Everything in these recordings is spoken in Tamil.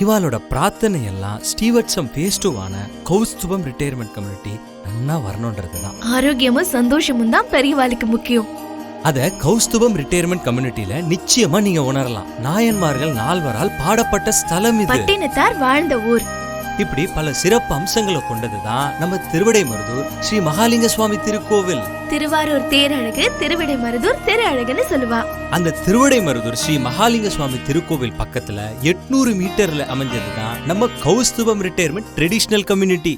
இவாளோட பிரார்த்தனை எல்லாம் ஸ்டீவர்ட்ஸம் பேஸ்டுவான கௌஸ்துபம் ரிட்டையர்மெண்ட் கம்யூனிட்டி நன்னா வரணுன்றது தான் ஆரோக்கியமும் சந்தோஷமும் தான் பெரியவாளுக்கு முக்கியம். அத கௌஸ்துபம் ரிட்டையர்மெண்ட் கம்யூனிட்டில நிச்சயமா நீங்க உணரலாம். நாயன்மார்கள் நால்வரால் பாடப்பட்ட ஸ்தலம் இது. பட்டினத்தார் வாழ்ந்த ஊர். இப்படி பல சிறப்பு அம்சங்களை கொண்டதுதான் நம்ம திருவிடை மருதூர் ஸ்ரீ மகாலிங்க சுவாமி திருக்கோவில். திருவாரூர் தேரழகு திருவிடை மருதூர் திரு அழகுன்னு சொல்லுவா. அந்த திருவிடை மருதூர் ஸ்ரீ மகாலிங்க சுவாமி திருக்கோவில் பக்கத்துல எட்நூறு மீட்டர்ல அமைஞ்சதுதான் நம்ம கௌஸ்துபம் ரிட்டையர்மெண்ட் ட்ரெடிஷனல் கம்யூனிட்டி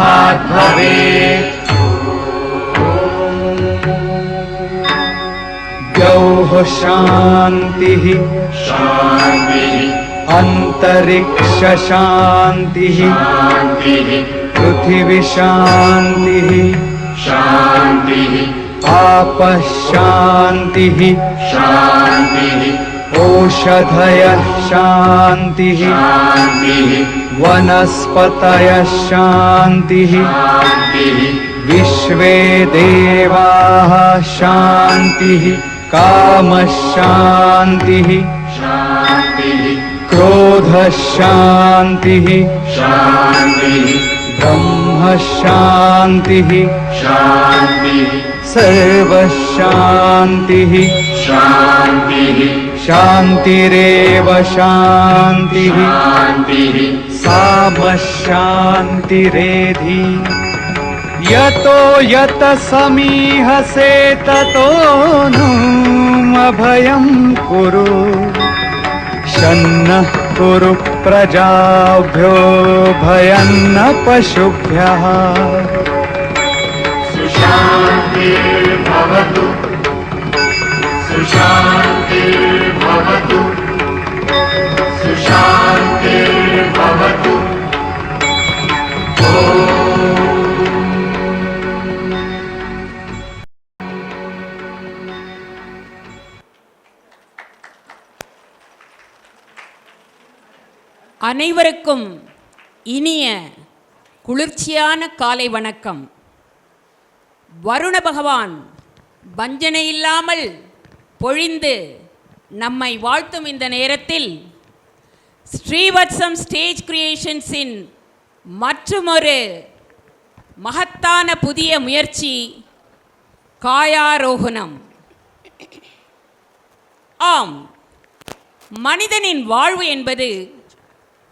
भवेत् द्यौः शान्तिः। अन्तरिक्षशान्तिः। शान्तिः। पृथिविशान्तिः। शान्तिः। आपः शान्तिः। शान्तिः। ओषधयः शान्तिः वनस्पतयः शान्तिः। विश्वे देवाः शान्तिः। कामः शान्तिः। शान्तिः। क्रोधः शान्तिः। शान्तिः। ब्रह्म शान्तिः। शान्तिः। सर्वशान्तिः शान्तिः। शान्तिरेव शान्तिः शान्तिः सामशान्तिरेधि यतो यत समीहसे ततो नो अभयं कुरु। शन्नः कुरु प्रजाभ्यो भयन्न पशुभ्यः। सुशान्तिर्भवतु सुशान्तिर्भवतु அனைவருக்கும் இனிய குளிர்ச்சியான காலை வணக்கம். வருண பகவான் வஞ்சனை இல்லாமல் பொழிந்து நம்மை வாழ்த்தும் இந்த நேரத்தில் ஸ்ரீவத்சம் ஸ்டேஜ் கிரியேஷன்ஸின் மற்றுமொரு மகத்தான புதிய முயற்சி காயாரோகணம். ஆம் மனிதனின் வாழ்வு என்பது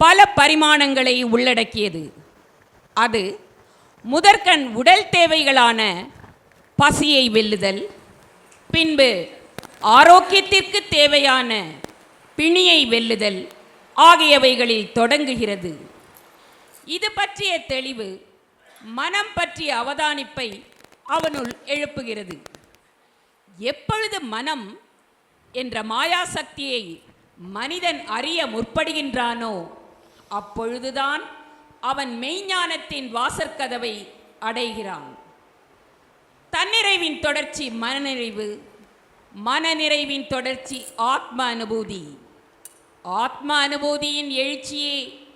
பல பரிமாணங்களை உள்ளடக்கியது. அது முதற்கண் உடல் தேவைகளான பசியை வெல்லுதல் பின்பு ஆரோக்கியத்திற்கு தேவையான பிணியை வெல்லுதல் ஆகியவைகளில் தொடங்குகிறது. இது பற்றிய தெளிவு மனம் பற்றிய அவதானிப்பை அவனுள் எழுப்புகிறது. எப்பொழுது மனம் என்ற மாயாசக்தியை மனிதன் அறிய முற்படுகின்றானோ அப்பொழுதுதான் அவன் மெய்ஞானத்தின் வாசற்கதவை அடைகிறான். தன்னிறைவின் தொடர்ச்சி மனநிறைவு மனநிறைவின் தொடர்ச்சி ஆத்ம அனுபூதி. ஆத்ம அனுபூதியின் எழுச்சியே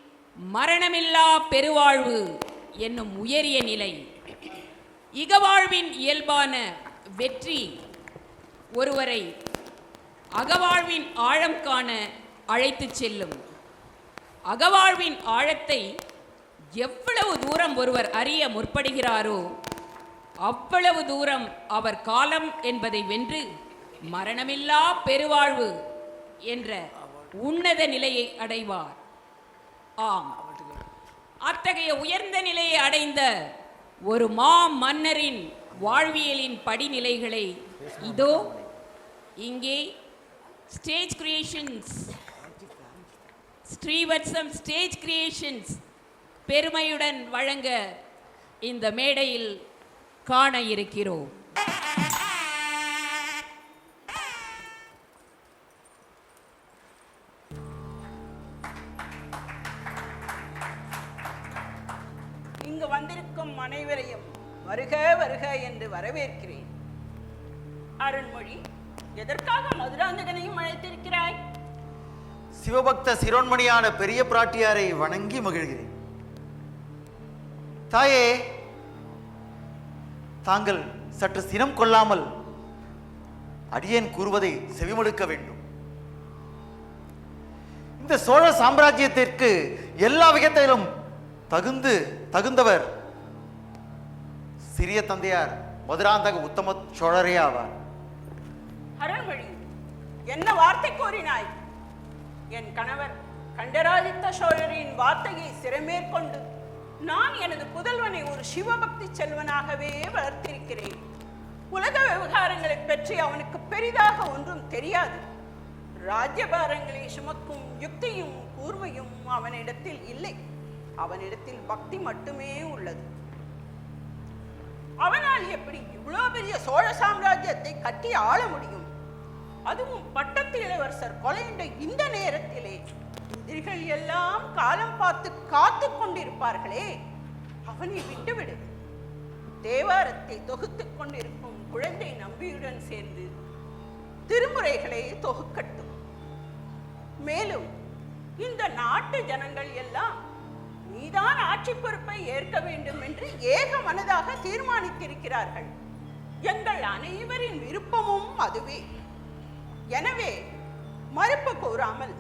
மரணமில்லா பெருவாழ்வு என்னும் உயரிய நிலை. இகவாழ்வின் இயல்பான வெற்றி ஒருவரை அகவாழ்வின் ஆழம் காண அழைத்துச் செல்லும். அகவாழ்வின் ஆழத்தை எவ்வளவு தூரம் ஒருவர் அறிய முற்படுகிறாரோ அவ்வளவு தூரம் அவர் காலம் என்பதை வென்று மரணமில்லா பெருவாழ்வு என்ற உன்னத நிலையை அடைவார். ஆம். அத்தகைய உயர்ந்த நிலையை அடைந்த ஒரு மா மன்னரின் வாழ்வியலின் படிநிலைகளை இதோ இங்கே stage creations Srivatsam stage creations பெருமையுடன் வழங்க இந்த மேடையில் காண இருக்கிறோம். இங்கு வந்திருக்கும் அனைவரையும் வருக வருக என்று வரவேற்கிறேன். அருண்மொழி எதற்காக மதுராந்தகனையும் அழைத்திருக்கிறாய்? சிவபக்த சிரோன்மணியான பெரிய பிராட்டியாரை வணங்கி மகிழ்கிறேன். தாயே தாங்கள் சற்று சினம் கொள்ளாமல் அடியேன் கூறுவதை செவிமடுக்க வேண்டும். இந்த சோழ சாம்ராஜ்யத்திற்கு எல்லா விதத்திலும் தகுந்து தகுந்தவர் சிறிய தந்தையார் மதுராந்தக உத்தம சோழரே ஆவார். என்ன வார்த்தை கூறினாய்? என் கணவர் கண்டராதித்த சோழரின் வார்த்தையை சிறமேற்கொண்டு நான் எனது புதல்வனை ஒரு சிவபக்தி செல்வனாகவே வளர்த்திருக்கிறேன். உலக விவகாரங்களை பற்றி அவனுக்கு பெரிதாக ஒன்றும் தெரியாது. ராஜ்யபாரங்களை சுமக்கும் யுக்தியும் கூர்மையும் அவனிடத்தில் இல்லை. அவனிடத்தில் பக்தி மட்டுமே உள்ளது. அவனால் எப்படி இவ்வளோ பெரிய சோழ சாம்ராஜ்யத்தை கட்டி ஆள முடியும்? அதுவும் பட்டத்து இளவரசர் கொலையுண்ட இந்த நேரத்திலே எதிரிகள் எல்லாம் காலம் பார்த்து காத்து கொண்டிருப்பார்களே. அவனை விட்டுவிடு. தேவாரத்தை தொகுத்துக் கொண்டிருக்கும் குழந்தை நம்பியுடன் சேர்ந்து திருமுறைகளை தொகுக்கட்டும். மேலும் இந்த நாட்டு ஜனங்கள் எல்லாம் நீதான் ஆட்சி பொறுப்பை ஏற்க வேண்டும் என்று ஏக மனதாக தீர்மானித்திருக்கிறார்கள். எங்கள் அனைவரின் விருப்பமும் அதுவே. எனவே மறுப்பு கூறாமல்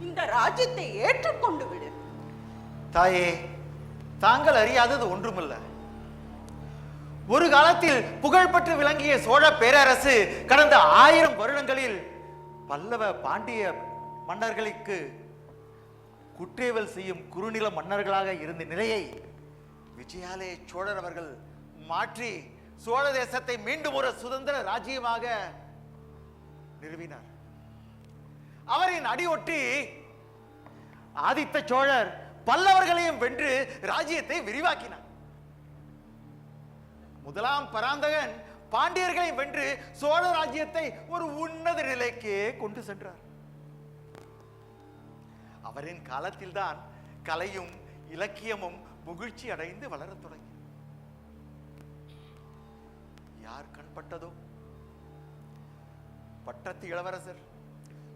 இந்த ராஜ்யத்தை ஏற்றுக்கொண்டு விடு. தாயே தாங்கள் அறியாதது ஒன்றுமில்ல. ஒரு காலத்தில் புகழ்பெற்று விளங்கிய சோழ பேரரசு கடந்த ஆயிரம் வருடங்களில் பல்லவ பாண்டிய மன்னர்களுக்கு குற்றேவல் செய்யும் குறுநில மன்னர்களாக இருந்த நிலையை விஜயாலய சோழர் அவர்கள் மாற்றி சோழ தேசத்தை மீண்டும் ஒரு சுதந்திர ராஜ்யமாக நிறுவினார். அவரின் அடியொட்டி ஆதித்த சோழர் பல்லவர்களையும் வென்று ராஜ்யத்தை விரிவாக்கினார். முதலாம் பராந்தகன் பாண்டியர்களையும் வென்று சோழ ராஜ்யத்தை ஒரு உன்னத நிலைக்கு கொண்டு சென்றார். அவரின் காலத்தில்தான் கலையும் இலக்கியமும் முகிழ்ச்சி அடைந்து வளரத் தொடங்கி யார் கண்பட்டதோ? பட்டத்து இளவரசர்.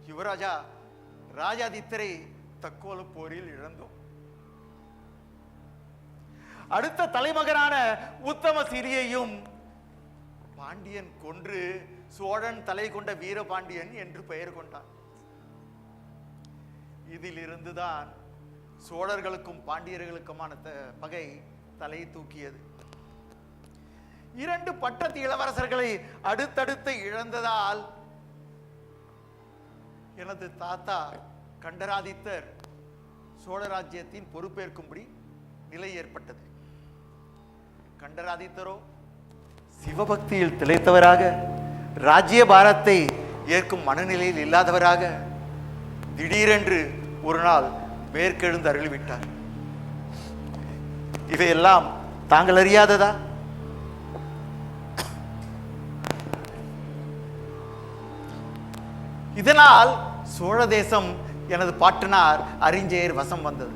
யுவராஜா ராஜாதித்தரை தக்கோல போரில் இழந்தோம். அடுத்த தலைமகனான உத்தம சிறியையும் பாண்டியன் கொன்று சோழன் தலை கொண்ட வீரபாண்டியன் என்று பெயர் கொண்டான். இதிலிருந்துதான் சோழர்களுக்கும் பாண்டியர்களுக்குமான த- பகை தலை தூக்கியது. இரண்டு பட்டத்து இளவரசர்களை அடுத்தடுத்து இழந்ததால் எனது தாத்தா கண்டராதித்தர் சோழ ராஜ்யத்தின் பொறுப்பேற்கும்படி நிலை ஏற்பட்டது. கண்டராதித்தரோ சிவபக்தியில் திளைத்தவராக ராஜ்ய பாரத்தை ஏற்கும் மனநிலையில் இல்லாதவராக திடீரென்று ஒரு நாள் மேற்கெழுந்து அருளிவிட்டார். இவையெல்லாம் தாங்கள் அறியாததா? இதனால் சோழ தேசம் எனது பாட்டனார் அறிஞர் வசம் வந்தது.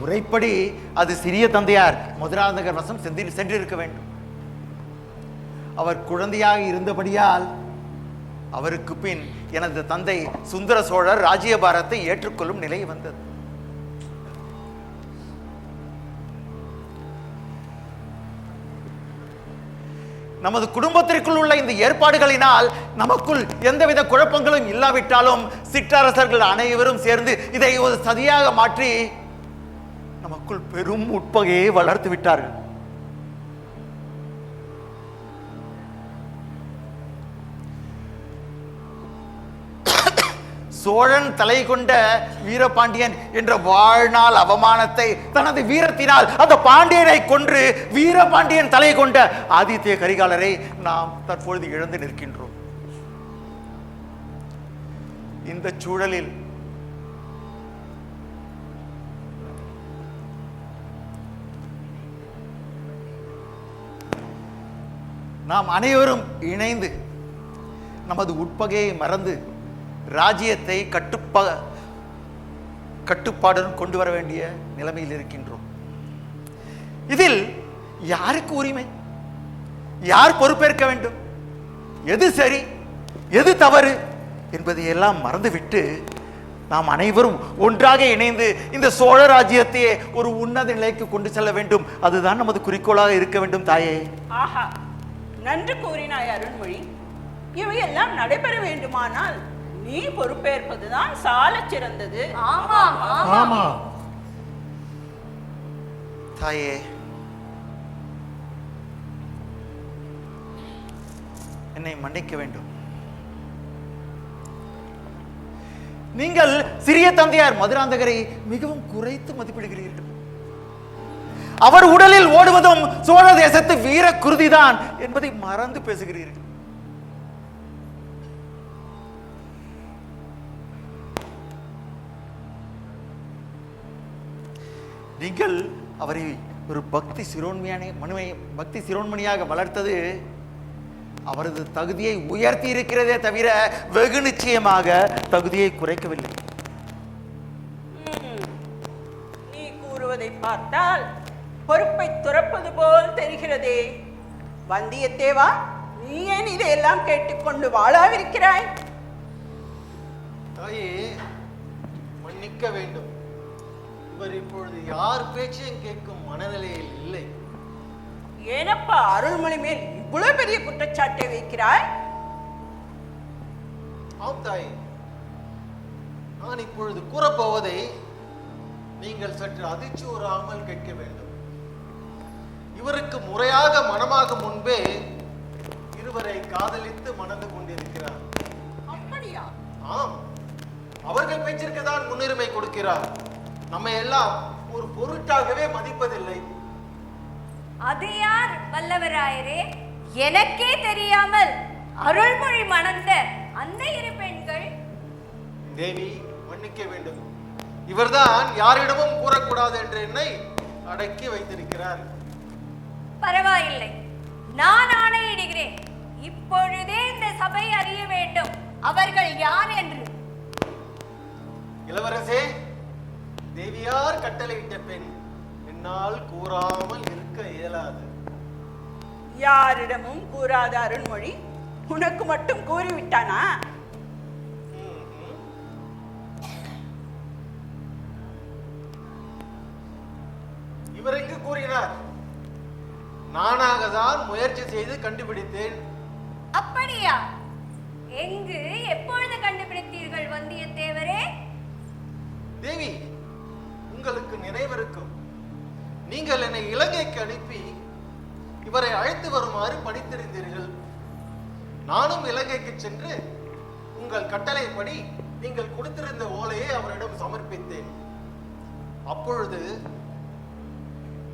முறைப்படி அது சிறிய தந்தையார் மதுராந்தகர் வசம் சென்று சென்றிருக்க வேண்டும். அவர் குழந்தையாக இருந்தபடியால் அவருக்கு பின் எனது தந்தை சுந்தர சோழர் ராஜ்யபாரத்தை ஏற்றுக்கொள்ளும் நிலை வந்தது. நமது குடும்பத்திற்குள் உள்ள இந்த ஏற்பாடுகளினால் நமக்குள் எந்தவித குழப்பங்களும் இல்லாவிட்டாலும் சிற்றரசர்கள் அனைவரும் சேர்ந்து இதை ஒரு சதியாக மாற்றி நமக்குள் பெரும் உட்பகையை வளர்த்து விட்டார்கள். சோழன் தலை கொண்ட வீரபாண்டியன் என்ற வாழ்நாள் அவமானத்தை தனது வீரத்தினால் அந்த பாண்டியனை கொன்று வீரபாண்டியன் தலை கொண்ட ஆதித்ய கரிகாலரை நாம் தற்பொழுது இழந்து நிற்கின்றோம். இந்த சூழலில் நாம் அனைவரும் இணைந்து நமது உட்பகையை மறந்து ராஜ்யத்தை கட்டுப்ப கட்டுப்பாடுடன் கொண்டு வர வேண்டிய நிலைமையில் இருக்கின்றோம். இதில் யாருக்கு உரிமை? யார் பொறுப்பேற்க வேண்டும்? எது சரி எது தவறு என்பதை எல்லாம் மறந்துவிட்டு நாம் அனைவரும் ஒன்றாக இணைந்து இந்த சோழ ராஜ்யத்தையே ஒரு உன்னத நிலைக்கு கொண்டு செல்ல வேண்டும். அதுதான் நமது குறிக்கோளாக இருக்க வேண்டும் தாயே. ஆஹா நன்று கூறினாய் அருண்மொழி. இவையெல்லாம் நடைபெற வேண்டுமானால் நீ பொறுப்பேற்பதுதான் சாலச் சிறந்தது. ஆமா தாயே. என்னை மன்னிக்க வேண்டும். நீங்கள் சிறிய தந்தையார் மதுராந்தகரை மிகவும் குறைத்து மதிப்பிடுகிறீர்கள். அவர் உடலில் ஓடுவதும் சோழ தேசத்து வீர குருதிதான் என்பதை மறந்து பேசுகிறீர்கள். நீங்கள் அவரை ஒரு பக்தி சிரோன்மையான மனுவை பக்தி சிரோன்மணியாக வளர்த்தது அவரது தகுதியை உயர்த்தி இருக்கிறதே தவிர வெகு நிச்சயமாக தகுதியை குறைக்கவில்லை. நீ கூறுவதை பார்த்தால் பொறுப்பை துறப்பது போல் தெரிகிறதே. வந்தியத்தேவா நீ ஏன் இதையெல்லாம் கேட்டுக்கொண்டு வாழாவிருக்கிறாய்? தாயே மன்னிக்க வேண்டும். இவர் இப்பொழுது யார் பேச்சையும் கேட்கும் மனநிலையில் இல்லை. ஏனப்பா அருள்மொழி மேல் இவ்வளவு பெரிய குற்றச்சாட்டை வைக்கிறாய்? ஆம் தாயே நான் இப்பொழுது கூறப்போவதை நீங்கள் சற்று அதிர்ச்சி உறாமல் கேட்க வேண்டும். இவருக்கு முறையாக மனமாகும் முன்பே இருவரை காதலித்து மணந்து கொண்டிருக்கிறார். அப்படியா? ஆம் அவர்கள் பேச்சிற்கு தான் முன்னுரிமை கொடுக்கிறார். நம்மை எல்லாம் ஒரு பொருட்டாகவே மதிப்பதில்லை. அது யார் வல்லவராயரே? எனக்கே தெரியாமல் அருள்மொழி மணந்த அந்த இரு பெண்கள். தேவி மன்னிக்க வேண்டும். இவர்தான் யாரிடமும் கூறக்கூடாது என்ற எண்ணை அடக்கி வைத்திருக்கிறார். பரவாயில்லை. நான் ஆணையிடுகிறேன். இப்பொழுதே இந்த சபை அறிய வேண்டும். அவர்கள் யார் என்று? இளவரசே தேவியார் கட்டளையிட்ட பெண் என்னால் கூறாமல் இருக்க இயலாது. யாரிடமும் கூறாத அருண்மொழி உனக்கு மட்டும் கூறிவிட்டானா? ம்ஹும். இவர் எங்கு கூறினார்? நானாக தான் முயற்சி செய்து கண்டுபிடித்தேன். அப்படியா? எங்கு எப்பொழுது கண்டுபிடித்தீர்கள் வந்தியத்தேவரே? தேவி அனைவருக்கும் நினைவிருக்கும் நீங்கள் என்னை இலங்கைக்கு அனுப்பி இவரை அழைத்து வருமாறு பணித்திருந்தீர்கள் நானும் இலங்கைக்கு சென்று உங்கள் கட்டளைப்படி நீங்கள் கொடுத்திருந்த ஓலையை அவரிடம் சமர்ப்பித்தேன். அப்பொழுது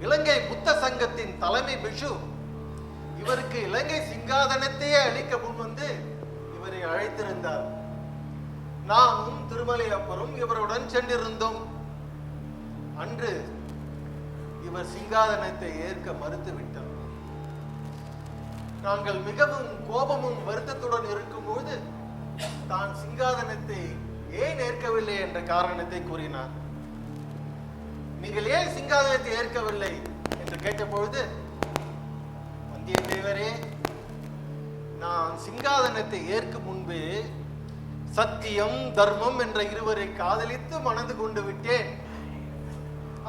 இலங்கை புத்த சங்கத்தின் தலைமை பிஷு இவருக்கு இலங்கை சிங்காதனத்தையே அளிக்க முன்வந்து இவரை அழைத்திருந்தார். நானும் திருமலை அப்பரும் இவருடன் சென்றிருந்தோம். அன்று இவர் சிங்காதனத்தை ஏற்க மறுத்துவிட்டார். நாங்கள் மிகவும் கோபமும் வருத்தத்துடன் இருக்கும்போது தான் சிங்காதனத்தை ஏன் ஏற்கவில்லை என்ற காரணத்தை கூறினார். நீங்கள் ஏன் சிங்காதனத்தை ஏற்கவில்லை? என்று கேட்டபொழுது வந்தியத்தேவரே நான் சிங்காதனத்தை ஏற்கும் முன்பே சத்தியம் தர்மம் என்ற இருவரை காதலித்து மணந்து கொண்டு விட்டேன்.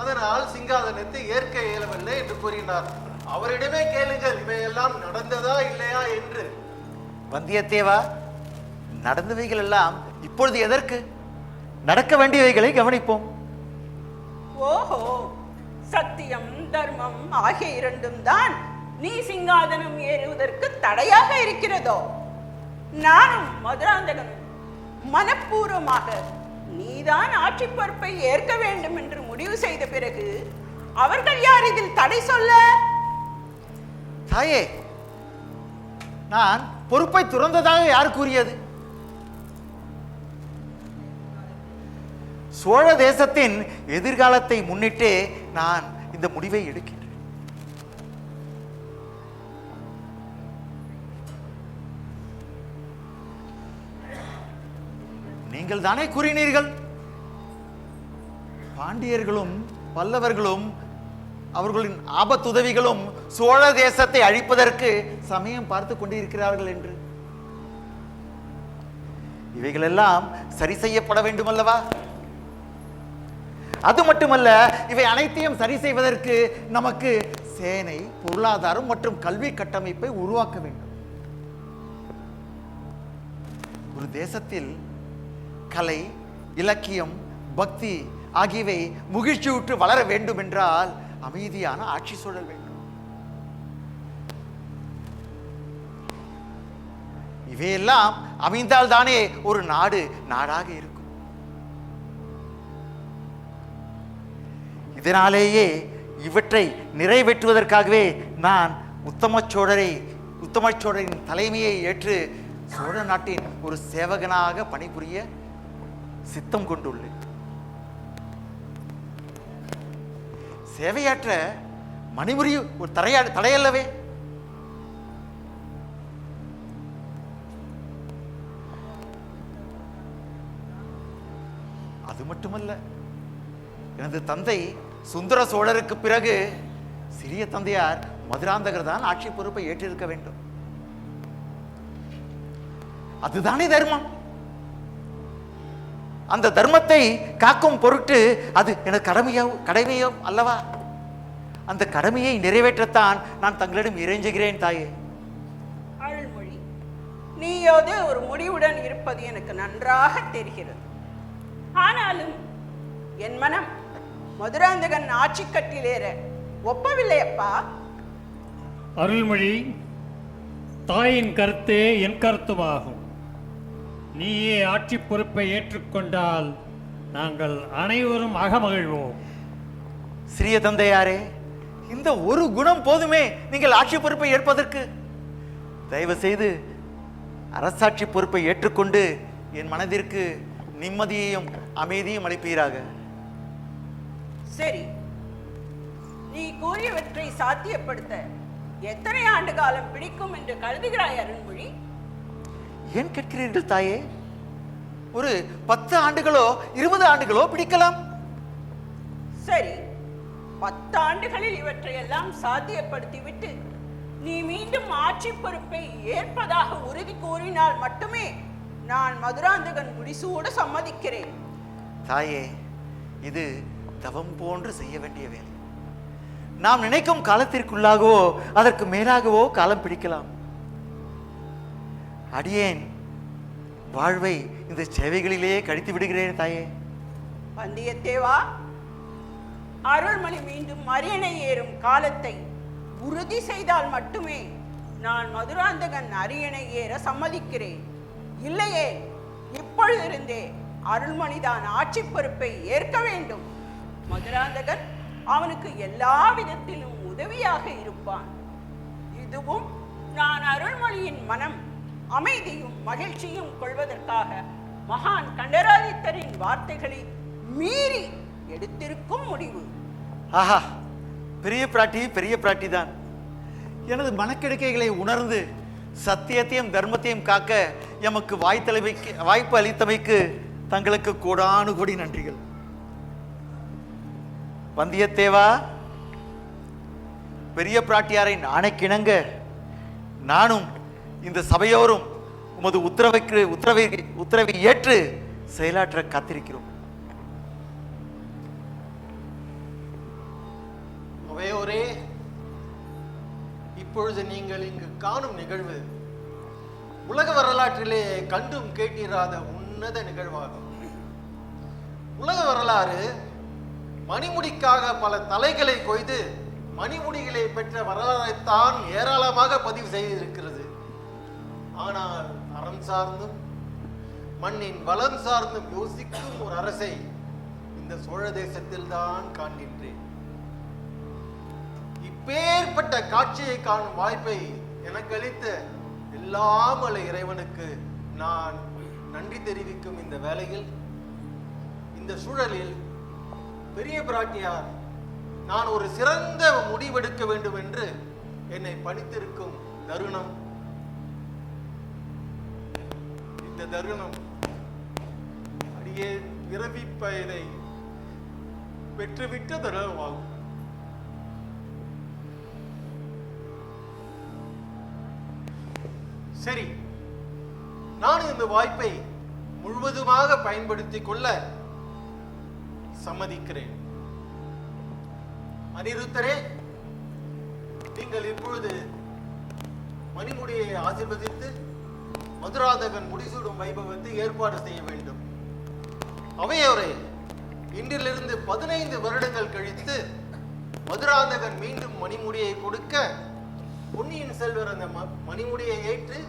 அதனால் சிங்காதனத்தை ஏற்க இயலவில்லை என்று கூறினார். அவரிடமே கேளுங்கள் இவையெல்லாம் நடந்ததா இல்லையா என்று. வந்தியத்தேவா நடந்தவைகள் எல்லாம் இப்பொழுது எதற்கு? நடக்க வேண்டியவைகளை கவனிப்போம். ஓஹோ சத்தியம் தர்மம் ஆகிய இரண்டும் தான் நீ சிங்காதனம் ஏறுவதற்கு தடையாக இருக்கிறதோ? நானும் மதுராந்தகனும் மனப்பூர்வமாக நீதான் ஆட்சி பொறுப்பை ஏற்க வேண்டும் என்று முடிவு செய்த பிறகு அவர்கள் யார் இதில் தடை சொல்ல? தாயே நான் பொறுப்பை துறந்ததாக யார் கூறியது? சோழ தேசத்தின் எதிர்காலத்தை முன்னிட்டு நான் இந்த முடிவை எடுக்கிறேன். நீங்கள் தானே கூறினீர்கள்? பாண்டியர்களும் பல்லவர்களும் அவர்களின் ஆபத்துதவிகளும் சோழ தேசத்தை அழிப்பதற்கு சமயம் பார்த்து கொண்டிருக்கிறார்கள் என்று. இவைகளெல்லாம் சரி செய்யப்பட வேண்டும் அல்லவா அது மட்டுமல்ல இவை அனைத்தையும் சரி செய்வதற்கு நமக்கு சேனை பொருளாதாரம் மற்றும் கல்வி கட்டமைப்பை உருவாக்க வேண்டும். ஒரு தேசத்தில் கலை இலக்கியம் பக்தி ஆகியவை முகிழ்ச்சியுற்று வளர வேண்டும் என்றால் அமைதியான ஆட்சி சூழல் வேண்டும். இவையெல்லாம் அமைந்தால் தானே ஒரு நாடு நாடாக இருக்கும். இதனாலேயே இவற்றை நிறைவேற்றுவதற்காகவே நான் உத்தம சோழரை உத்தம சோழரின் தலைமையை ஏற்று சோழ நாட்டின் ஒரு சேவகனாக பணிபுரிய சித்தம் கொண்டுள்ளேன். சேவையாற்ற மணிமுறி ஒரு தரையா தடையல்லவே. அது மட்டுமல்ல எனது தந்தை சுந்தர சோழருக்கு பிறகு சிறிய தந்தையார் மதுராந்தகர் தான் ஆட்சி பொறுப்பை ஏற்றிருக்க வேண்டும். அதுதானே தர்மம். அந்த தர்மத்தை காக்கும் பொருட்டு அது எனக்கு கடமையோ கடமையோ அல்லவா? அந்த கடமையை நிறைவேற்றத்தான் நான் தங்களிடம் இறைஞ்சுகிறேன் தாயே. அருள்மொழி நீயோது ஒரு முடிவுடன் இருப்பது எனக்கு நன்றாக தெரிகிறது. ஆனாலும் என் மனம் மதுராந்தகன் ஆட்சி கட்டிலேற ஒப்பவில்லை அப்பா அருள்மொழி தாயின் கருத்தே என் கருத்துமாகும். நீயே ஆட்சி பொறுப்பை ஏற்றுக்கொண்டால் நாங்கள் அனைவரும் அகமகிழ்வோம். சிறிய தந்தையாரே இந்த ஒரு குணம் போதுமே நீங்கள் ஆட்சி பொறுப்பை ஏற்பதற்கு. தயவு செய்து அரசாட்சி பொறுப்பை ஏற்றுக்கொண்டு என் மனதிற்கு நிம்மதியையும் அமைதியும் அளிப்பீராக. சரி நீ கூறியவற்றை சாத்தியப்படுத்த எத்தனை ஆண்டு காலம் பிடிக்கும் என்று கருதுகிறாய் அருள்மொழி ஏன் கேட்கிறீர்கள் தாயே? ஒரு பத்து ஆண்டுகளோ இருபது ஆண்டுகளோ பிடிக்கலாம். சரி பத்தாண்டுகளில் இவற்றையெல்லாம் சாத்தியப்படுத்திவிட்டு நீ மீண்டும் ஆட்சி பொறுப்பை ஏற்பதாக உறுதி கூறினால் மட்டுமே நான் மதுராந்தகன் முடிசூட சம்மதிக்கிறேன். தாயே இது தவம் போன்று செய்ய வேண்டிய வேலை. நாம் நினைக்கும் காலத்திற்குள்ளாகவோ அதற்கு மேலாகவோ காலம் பிடிக்கலாம். அடியேன். வாழ்வை இந்த சேவைகளிலேயே கழித்து விடுகிறேன் தாயே. வந்தியத்தேவா அருள்மொழி மீண்டும் அரியணை ஏறும் காலத்தை உறுதி செய்தால் மட்டுமே நான் மதுராந்தகன் அரியணை ஏற சம்மதிக்கிறேன். இல்லையே இப்பொழுதிருந்தே அருள்மொழிதான் ஆட்சி பொறுப்பை ஏற்க வேண்டும். மதுராந்தகன் அவனுக்கு எல்லா விதத்திலும் உதவியாக இருப்பான். இதுவும் நான் அருள்மொழியின் மனம் அமைதியும் மகிழ்ச்சியும் கொள்வதற்காக மகான் கண்டராதித்தரின் வார்த்தைகளை மீறி எடுத்திருக்கும் முடிவு. ஆஹா பெரிய பிராட்டி பெரிய பிராட்டி தான் எனது மனக்கெடுக்கைகளை உணர்ந்து சத்தியத்தையும் தர்மத்தையும் காக்க எமக்கு வாய்த்தலைமைக்கு வாய்ப்பு அளித்தமைக்கு தங்களுக்கு கோடானு கோடி நன்றிகள். வந்தியத்தேவா பெரிய பிராட்டியாரை நானே கிணங்க நானும் இந்த சபையோரும் உமது உத்தரவைக்கு உத்தரவை உத்தரவை ஏற்று செயலாற்ற காத்திருக்கிறோம். அவையோரே இப்பொழுது நீங்கள் இங்கு காணும் நிகழ்வு உலக வரலாற்றிலே கண்டும் கேட்டிராத உன்னத நிகழ்வாகும். உலக வரலாறு மணிமுடிக்காக பல தலைகளை கொய்து மணிமுடிகளை பெற்ற வரலாறைத்தான் ஏராளமாக பதிவு செய்திருக்கிறது. ஆனால் அறம் சார்ந்தும் மண்ணின் வளம் சார்ந்தும் யோசிக்கும் ஒரு அரசை இந்த சோழ தேசத்தில் தான் காண்கின்றேன். இப்பேற்பட்ட காட்சியை காணும் வாய்ப்பை எனக்கு அளித்த எல்லாமலை இறைவனுக்கு நான் நன்றி தெரிவிக்கும் இந்த வேளையில் இந்த இந்த சூழலில் பெரிய பிராட்டியார் நான் ஒரு சிறந்த முடிவெடுக்க வேண்டும் என்று என்னை பணித்திருக்கும் தருணம் இந்த தருணம். அடியே பிறவி பயனை பெற்றுவிட்ட தருணமாகும். சரி நான் இந்த வாய்ப்பை முழுவதுமாக பயன்படுத்திக் கொள்ள சம்மதிக்கிறேன். அனிருத்தரே நீங்கள் இப்பொழுது மணிமுடியை ஆசிர்வதித்து மதுராதகன் முடிசூடும் வைபவத்தை ஏற்பாடு செய்ய வேண்டும். அவையோரே இன்றிலிருந்து பதினைந்து வருடங்கள் கழித்து மதுராந்தகன் மீண்டும் மணிமுடியை கொடுக்க பொன்னியின் செல்வர் அந்த ம- மணிமுடியை ஏற்று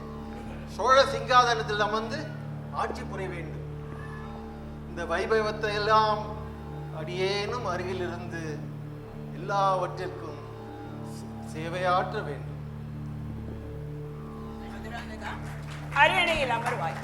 சோழ சிங்காதனத்தில் அமர்ந்து ஆட்சி புரிய வேண்டும். இந்த வைபவத்தை எல்லாம் அடியேனும் அருகில் இருந்து எல்லாவற்றிற்கும் சேவையாற்ற வேண்டும். அரியணையில் அமர்வாய்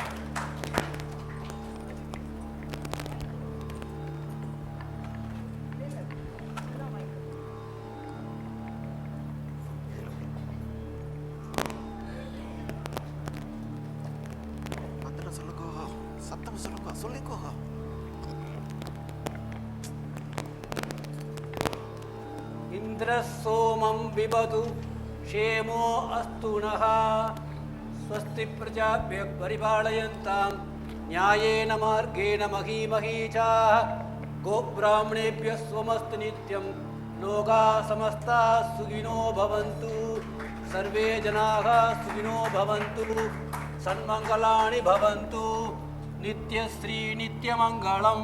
சத்தம் சொல்லுங்க சொல்லிக்கோ इन्द्रः सोमं विबधु क्षेमो अस्तु नः ಸ್ವಸ್ತಿ ಪ್ರಜಾಭ್ಯ ಪರಿಪಾಲಯಂತಾಂ ನ್ಯಾಯೇನ ಮಾರ್ಗೇಣ ಮಹೀ ಮಹೀಮಹೀಚಾ ಗೋಬ್ರಾಹ್ಮಣೇಭ್ಯ ಸ್ವಮಸ್ತ ನಿತ್ಯಂ ಲೋಕಾ ಸಮಸ್ತ ಸುಗಿನೋ ಭವಂತು ಸರ್ವೇ ಜನಾಃ ಸುಗಿನೋ ಭವಂತು ಸನ್ಮಂಗಲಾಣಿ ಭವಂತು ನಿತ್ಯಶ್ರೀ ನಿತ್ಯಮಂಗಳಂ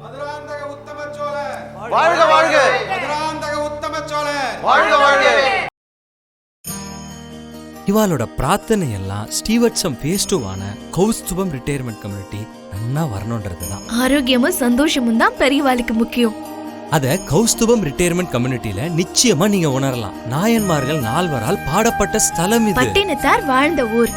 மதுராந்தக உத்தம சோழர் வாழ்க வாழ்க. ಮಧುರಾಂತಕ ಉತ್ತಮ சோழர் வாழ்க வாழ்க. இவாளோட பிரார்த்தனை எல்லாம் ஸ்டீவர்ட்ஸம் ஃபேஸ் டூவான கௌஸ்துபம் ரிட்டையர்மெண்ட் கம்யூனிட்டி நன்னா வரணுன்றது தான் ஆரோக்கியமும் சந்தோஷமும் தான் பெரியவாளுக்கு முக்கியம். அத கௌஸ்துபம் ரிட்டையர்மெண்ட் கம்யூனிட்டியில நிச்சயமா நீங்க உணரலாம். நாயன்மார்கள் நால்வரால் பாடப்பட்ட ஸ்தலம் இது. பட்டினத்தார் வாழ்ந்த ஊர்.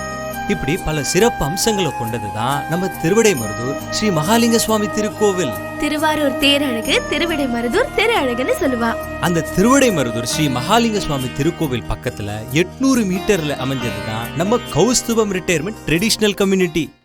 இப்படி பல சிறப்பு அம்சங்களை கொண்டதுதான் நம்ம திருவிடை மருதூர் ஸ்ரீ மகாலிங்க சுவாமி திருக்கோவில். திருவாரூர் தேரழகு திருவிடை மருதூர் திரு அழகுன்னு சொல்லுவா. அந்த திருவிடை மருதூர் ஸ்ரீ மகாலிங்க சுவாமி திருக்கோவில் பக்கத்துல எட்நூறு மீட்டர்ல அமைஞ்சதுதான் நம்ம கௌஸ்துபம் ரிட்டையர்மெண்ட் ட்ரெடிஷனல் கம்யூனிட்டி